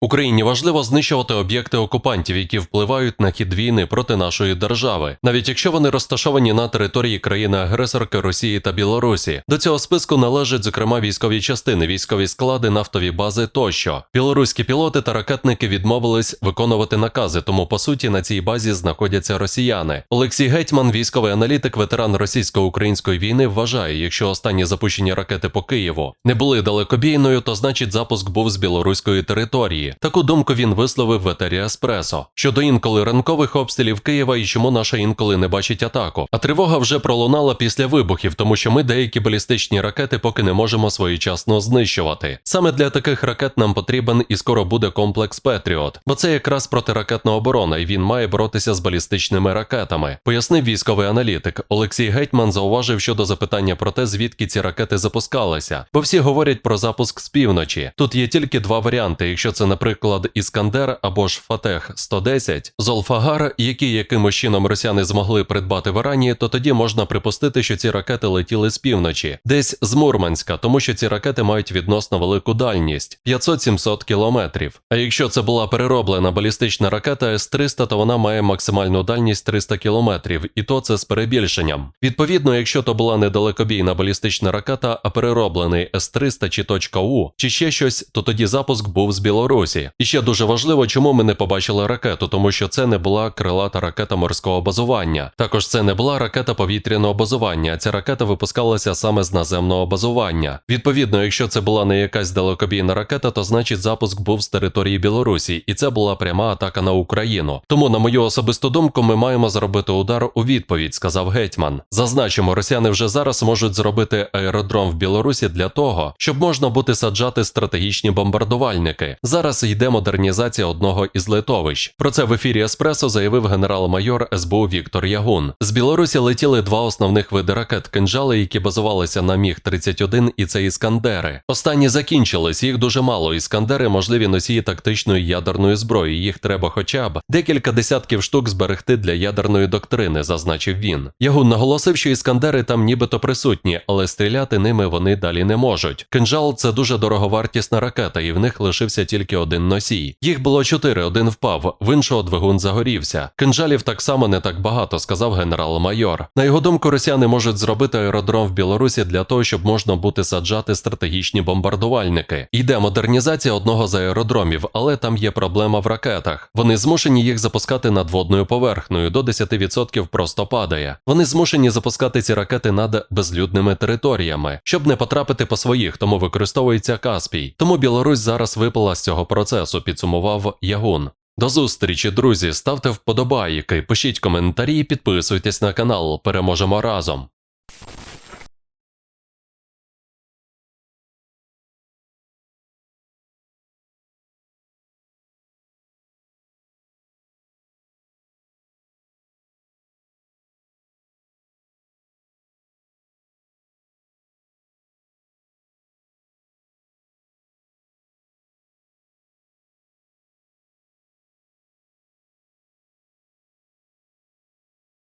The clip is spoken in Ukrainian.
Україні важливо знищувати об'єкти окупантів, які впливають на хід війни проти нашої держави, навіть якщо вони розташовані на території країни-агресорки Росії та Білорусі. До цього списку належать зокрема військові частини, військові склади, нафтові бази тощо. Білоруські пілоти та ракетники відмовились виконувати накази, тому по суті на цій базі знаходяться росіяни. Олексій Гетьман, військовий аналітик, ветеран російсько-української війни, вважає, якщо останні запущені ракети по Києву не були далекобійною, то значить запуск був з білоруської території. Таку думку він висловив в етері Еспресо щодо інколи ранкових обстрілів Києва і чому наша інколи не бачить атаку. А тривога вже пролунала після вибухів, тому що ми деякі балістичні ракети поки не можемо своєчасно знищувати. Саме для таких ракет нам потрібен і скоро буде комплекс Петріот, бо це якраз протиракетна оборона, і він має боротися з балістичними ракетами. Пояснив військовий аналітик. Олексій Гетьман зауважив щодо запитання про те, звідки ці ракети запускалися. Бо всі говорять про запуск з півночі. Тут є тільки два варіанти. Якщо це, наприклад, Іскандер або ж Фатех 110, Золфагар, які якимось чином росіяни змогли придбати в Ірані, то тоді можна припустити, що ці ракети летіли з півночі, десь з Мурманська, тому що ці ракети мають відносно велику дальність 500-700 кілометрів. А якщо це була перероблена балістична ракета С-300, то вона має максимальну дальність 300 кілометрів, і то це з перебільшенням. Відповідно, якщо то була недалекобійна балістична ракета, а перероблений С-300 чи точка У, чи ще щось, то тоді запуск був з Білорусі. І ще дуже важливо, чому ми не побачили ракету, тому що це не була крилата ракета морського базування. Також це не була ракета повітряного базування. Ця ракета випускалася саме з наземного базування. Відповідно, якщо це була не якась далекобійна ракета, то значить запуск був з території Білорусі, і це була пряма атака на Україну. Тому, на мою особисту думку, ми маємо зробити удар у відповідь, сказав гетьман. Зазначимо, росіяни вже зараз можуть зробити аеродром в Білорусі для того, щоб можна бути саджати стратегічні бомбардувальники. Зараз йде модернізація одного із литовищ. Про це в ефірі Еспресо заявив генерал-майор СБУ Віктор Ягун. З Білорусі летіли два основних види ракет кинжали, які базувалися на міг 31 і це іскандери. Останні закінчились, їх дуже мало. Іскандери можливі носії тактичної ядерної зброї. Їх треба хоча б декілька десятків штук зберегти для ядерної доктрини, зазначив він. Ягун наголосив, що іскандери там нібито присутні, але стріляти ними вони далі не можуть. Кинжал це дуже дороговартісна ракета, і в них лишився тільки один носій. Їх було чотири, один впав, в іншого двигун загорівся. Кинжалів так само не так багато, сказав генерал-майор. На його думку, росіяни можуть зробити аеродром в Білорусі для того, щоб можна бути саджати стратегічні бомбардувальники. Йде модернізація одного з аеродромів, але там є проблема в ракетах. Вони змушені їх запускати над водною поверхнею, до 10% просто падає. Вони змушені запускати ці ракети над безлюдними територіями, щоб не потрапити по своїх, тому використовується Каспій. Тому Білорусь зараз випала з цього процесу, підсумував Ягун. До зустрічі, друзі. Ставте вподобайки, пишіть коментарі, підписуйтесь на канал. Переможемо разом.